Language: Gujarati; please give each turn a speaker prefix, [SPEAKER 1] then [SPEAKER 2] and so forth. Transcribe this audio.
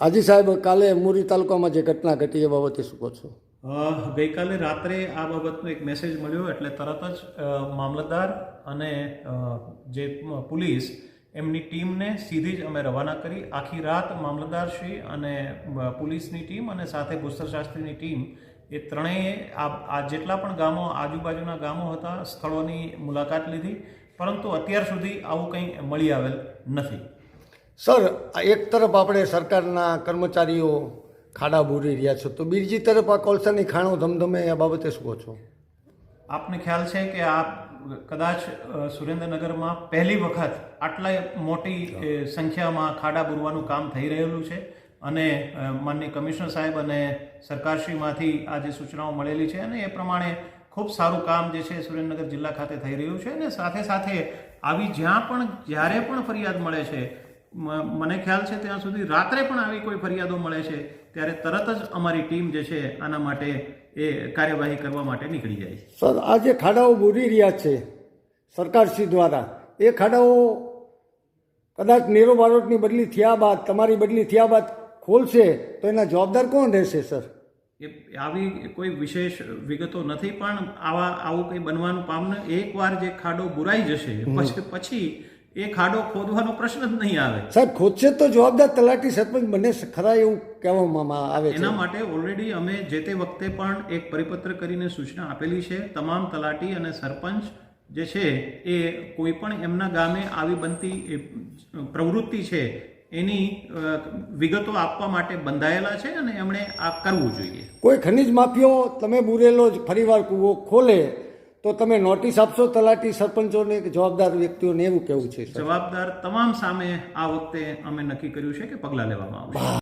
[SPEAKER 1] હાજી સાહેબ, કાલે મુરી તાલુકામાં જે ઘટના ઘટી એ બાબતે શું કહો છો?
[SPEAKER 2] ગઈકાલે રાત્રે આ બાબતનો એક મેસેજ મળ્યો એટલે તરત જ મામલતદાર અને જે પોલીસ એમની ટીમને સીધી જ અમે રવાના કરી. આખી રાત મામલતદારશ્રી અને પોલીસની ટીમ અને સાથે ભૂસ્તરશાસ્ત્રીની ટીમ એ ત્રણેય આ જેટલા પણ ગામો, આજુબાજુના ગામો હતા, સ્થળોની મુલાકાત લીધી. પરંતુ અત્યાર સુધી આવું કંઈ મળી આવેલ નથી.
[SPEAKER 1] સર આ એક તરફ આપણે સરકારના કર્મચારીઓ ખાડા બૂરી રહ્યા છો તો બીજી તરફ આ કોલસાની ખાણો ધમધમે એ બાબતે શું કહો છો?
[SPEAKER 2] આપને ખ્યાલ છે કે આ કદાચ સુરેન્દ્રનગરમાં પહેલી વખત આટલા મોટી સંખ્યામાં ખાડા બુરવાનું કામ થઈ રહેલું છે અને માનનીય કમિશનર સાહેબ અને સરકારશ્રીમાંથી આ જે સૂચનાઓ મળેલી છે અને એ પ્રમાણે ખૂબ સારું કામ જે છે સુરેન્દ્રનગર જિલ્લા ખાતે થઈ રહ્યું છે અને સાથે સાથે આવી જ્યાં પણ જ્યારે પણ ફરિયાદ મળે છે મને ખ્યાલ છે ત્યાં સુધી રાત્રે પણ આવી કોઈ ફરિયાદો મળે છે ત્યારે તરત જ અમારી ટીમ જે છે આના માટે એ કાર્યવાહી કરવા માટે નીકળી જાય છે.
[SPEAKER 1] સર આ જે ખાડાઓ બુરી રહ્યા છે સરકારશ્રી દ્વારા એ ખાડાઓ કદાચ નેરો બારોટની બદલી થયા બાદ તમારી બદલી થયા બાદ ખોલશે તો એના જવાબદાર કોણ રહેશે સર?
[SPEAKER 2] એ આવી કોઈ વિશેષ વિગતો નથી પણ આવા આવું કંઈ બનવાનું પામને એકવાર જે ખાડો બુરાઈ જશે પછી પછી એ ખાડો ખોદવાનો પ્રશ્ન જ નહીં આવે.
[SPEAKER 1] સાહેબ ખોદશે તો જવાબદાર તલાટી સરપંચ બને ખરા એવું કહેવામાં આવે
[SPEAKER 2] એના માટે ઓલરેડી અમે જે તે વખતે પણ એક પરિપત્ર કરીને સૂચના આપેલી છે તમામ તલાટી અને સરપંચ જે છે એ કોઈ પણ એમના ગામે આવી બનતી પ્રવૃત્તિ છે એની વિગતો આપવા માટે બંધાયેલા છે અને એમણે આ કરવું જોઈએ.
[SPEAKER 1] કોઈ ખનિજ માફિયો તમે બુરેલો જ ફરીવાર કૂવો ખોલે તો તમે નોટિસ આપશો તલાટી સરપંચોને કે જવાબદાર વ્યક્તિઓને એવું કેવું છે
[SPEAKER 2] જવાબદાર તમામ સામે આ વખતે અમે નક્કી કર્યું છે કે પગલાં લેવામાં આવશે.